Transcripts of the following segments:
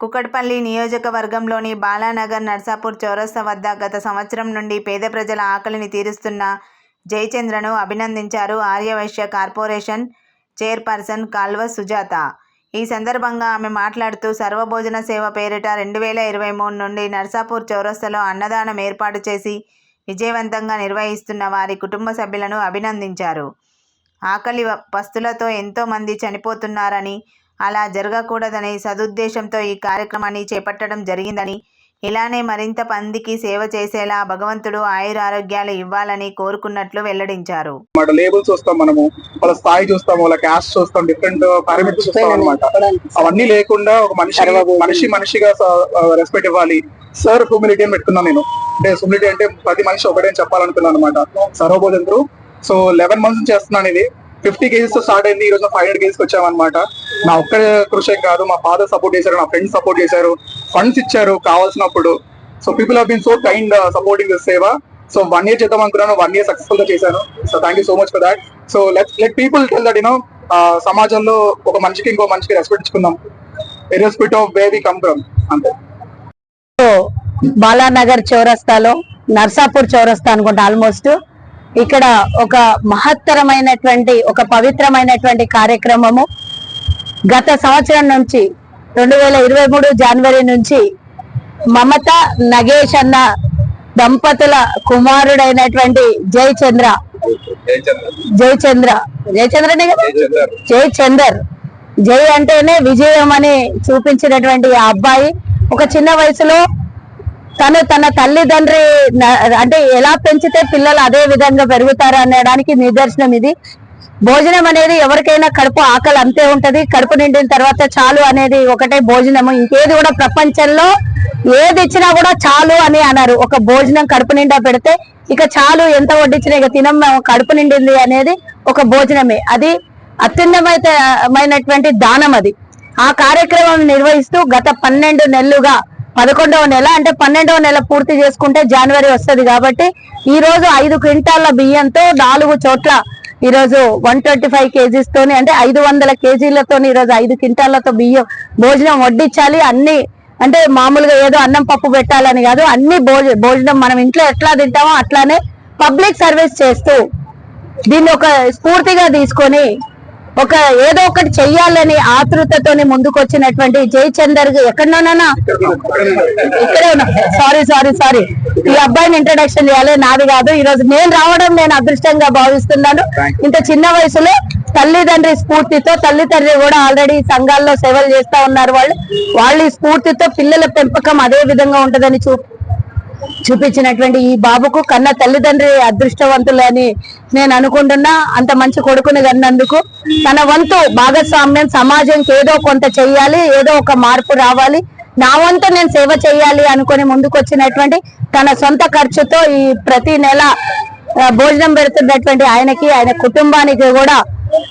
కూకట్పల్లి నియోజకవర్గంలోని బాలానగర్ నర్సాపూర్ చౌరస్తా వద్ద గత సంవత్సరం నుండి పేద ప్రజల ఆకలిని తీరుస్తున్న జయచంద్రను అభినందించారు ఆర్యవైశ్య కార్పొరేషన్ చైర్పర్సన్ కాల్వ సుజాత. ఈ సందర్భంగా ఆమె మాట్లాడుతూ సర్వభోజన సేవ పేరిట రెండు వేల ఇరవై మూడు నుండి నర్సాపూర్ చౌరస్తాలో అన్నదానం ఏర్పాటు చేసి విజయవంతంగా నిర్వహిస్తున్న వారి కుటుంబ సభ్యులను అభినందించారు. ఆకలి వ- పస్తులతో ఎంతోమంది చనిపోతున్నారని అలా జరగకూడదని సదుద్దేశంతో ఈ కార్యక్రమాన్ని చేపట్టడం జరిగిందని ఇలానే మరింత మందికి సేవ చేసేలా భగవంతుడు ఆయురారోగ్యాలు ఇవ్వాలని కోరుకున్నట్లు వెల్లడించారు. అనమాట లేబుల్స్ చూస్తాం మనము వాళ్ళ స్థాయి చూస్తాం వాళ్ళ క్యాస్ట్ చూస్తాం డిఫరెంట్ పారామీటర్స్ చూస్తాం అనమాట అవన్నీ లేకుండా ఒక మనిషి మనిషి మనిషిగా రెస్పెక్ట్ ఇవ్వాలి. సర్ హ్యూమిలిటీ అని పెట్టుకున్నాను నేను. అంటే హ్యూమిలిటీ అంటే ప్రతి మనిషి ఒకటే అని చెప్పాలనుకున్నాను అనమాట సర్వభోజంతులు సో లెవెన్ మంత్స్ నుంచి చేస్తున్నాను ఇది. ఫిఫ్టీ కేజెస్తో స్టార్ట్ అయింది. ఈ రోజు ఫైవ్ హండ్రెడ్ కేజీస్ వచ్చామన్నమాట. నా ఒక్క కృషి కాదు మా ఫాదర్ సపోర్ట్ చేశారు నా ఫ్రెండ్స్ సపోర్ట్ చేశారు ఫండ్స్ ఇచ్చారు కావాల్సినప్పుడు. So people have been so kind supporting this seva so one year చేద్దాం అనుకున్నాను వన్ ఇయర్ సక్సెస్ఫుల్గా చేశాను so thank you so much for that so let let people tell that you know సమాజంలో ఒక మనిషికి ఇంకో మనిషికి respect ఇచ్చుకుందాం irrespective of way we come from అంతే. బాలానగర్ చౌరస్తాలో నర్సాపూర్ చౌరస్తా అనుకుంటా ఆల్మోస్ట్ ఇక్కడ ఒక మహత్తరమైనటువంటి ఒక పవిత్రమైనటువంటి కార్యక్రమము. గత సంవత్సరం నుంచి రెండు వేల ఇరవై మూడు జనవరి నుంచి మమత నగేష్ అన్న దంపతుల కుమారుడైనటువంటి జయచంద్ర. జయచంద్ర. జయచంద్రనే కదా? జై చందర్ జై అంటేనే విజయం అని చూపించినటువంటి ఆ అబ్బాయి. ఒక చిన్న వయసులో తను తన తల్లిదండ్రి అంటే ఎలా పెంచితే పిల్లలు అదే విధంగా పెరుగుతారు అనడానికి నిదర్శనం ఇది. భోజనం అనేది ఎవరికైనా కడుపు ఆకలి అంతే ఉంటది. కడుపు నిండిన తర్వాత చాలు అనేది ఒకటే భోజనము. ఇంకేది కూడా ప్రపంచంలో ఏది ఇచ్చినా కూడా చాలు అని అన్నారు ఒక భోజనం కడుపు నిండా పెడితే ఇక చాలు ఎంత వడ్డించినా ఇక తినం కడుపు నిండింది అనేది ఒక భోజనమే. అది అత్యున్నతమైనటువంటి దానం అది. ఆ కార్యక్రమం నిర్వహిస్తూ గత పన్నెండు నెలలుగా పదకొండవ నెల అంటే పన్నెండవ నెల పూర్తి చేసుకుంటే జనవరి వస్తుంది కాబట్టి ఈ రోజు ఐదు క్వింటాల బియ్యంతో నాలుగు చోట్ల ఈ రోజు వన్ ట్వంటీ ఫైవ్ కేజీస్ తోని అంటే ఐదు వందల కేజీలతో ఈ రోజు ఐదు క్వింటాలతో బియ్యం భోజనం వడ్డించాలి. అన్ని అంటే మామూలుగా ఏదో అన్నం పప్పు పెట్టాలని కాదు అన్ని భోజనం మనం ఇంట్లో ఎట్లా తింటామో అట్లానే పబ్లిక్ సర్వీస్ చేస్తూ దీన్ని ఒక స్ఫూర్తిగా తీసుకొని ఒక ఏదో ఒకటి చెయ్యాలని ఆతృతతోని ముందుకు వచ్చినటువంటి జయచందర్ ఎక్కడనోనా ఇక్కడే ఉన్నా. Sorry sorry sorry. ఈ అబ్బాయిని ఇంట్రడక్షన్ చేయాలి. నాది కాదు. ఈ రోజు నేను రావడం నేను అదృష్టంగా భావిస్తున్నాను. ఇంత చిన్న వయసులో తల్లిదండ్రి స్ఫూర్తితో తల్లిదండ్రి కూడా ఆల్రెడీ సంఘాల్లో సేవలు చేస్తా ఉన్నారు వాళ్ళు. వాళ్ళ ఈ స్ఫూర్తితో పిల్లల పెంపకం అదే విధంగా ఉంటదని చూ చూపించినటువంటి ఈ బాబుకు కన్న తల్లిదండ్రి అదృష్టవంతులని నేను అనుకుంటున్నా. అంత మంచి కొడుకుని కన్నందుకు తన వంతు భాగస్వామ్యం సమాజంకి ఏదో కొంత చెయ్యాలి ఏదో ఒక మార్పు రావాలి. నా వంతు నేను సేవ చేయాలి అనుకుని ముందుకొచ్చినటువంటి తన సొంత ఖర్చుతో ఈ ప్రతి నెల భోజనం పెడుతున్నటువంటి ఆయనకి ఆయన కుటుంబానికి కూడా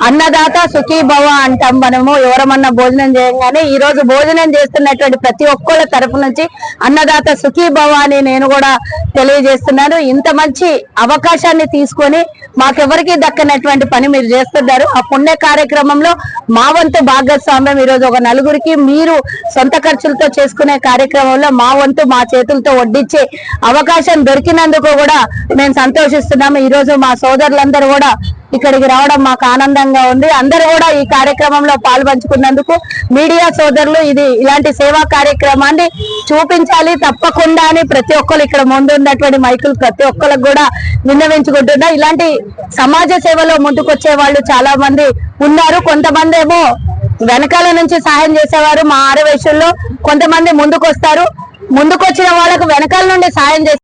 అన్నదాత సుఖీ భవ అంటాం మనము. ఎవరమన్నా భోజనం చేయగానే ఈ రోజు భోజనం చేస్తున్నటువంటి ప్రతి ఒక్కళ్ళ తరపు నుంచి అన్నదాత సుఖీ భవ అని నేను కూడా తెలియజేస్తున్నాను. ఇంత మంచి అవకాశాన్ని తీసుకొని మాకెవరికి దక్కనటువంటి పని మీరు చేస్తున్నారు. ఆ పుణ్య కార్యక్రమంలో మా వంతు భాగస్వామ్యం ఈ రోజు ఒక నలుగురికి మీరు సొంత ఖర్చులతో చేసుకునే కార్యక్రమంలో మా వంతు మా చేతులతో వడ్డించే అవకాశం దొరికినందుకు కూడా మేము సంతోషిస్తున్నాము. ఈరోజు మా సోదరులందరూ కూడా ఇక్కడికి రావడం మాకు ఆనందంగా ఉంది. అందరూ కూడా ఈ కార్యక్రమంలో పాల్పంచుకున్నందుకు మీడియా సోదరులు ఇది ఇలాంటి సేవా కార్యక్రమాన్ని చూపించాలి తప్పకుండా అని ప్రతి ఒక్కరు ఇక్కడ ముందు ఉన్నటువంటి మైకులు ప్రతి ఒక్కరికి కూడా విన్నవించుకుంటున్నా. ఇలాంటి సమాజ సేవలో ముందుకొచ్చే వాళ్ళు చాలా మంది ఉన్నారు. కొంతమంది ఏమో వెనకాల నుంచి సహాయం చేసేవారు మా ఆరవేశంలో. కొంతమంది ముందుకొస్తారు. ముందుకొచ్చిన వాళ్ళకు వెనకాల నుండి సాయం చేసే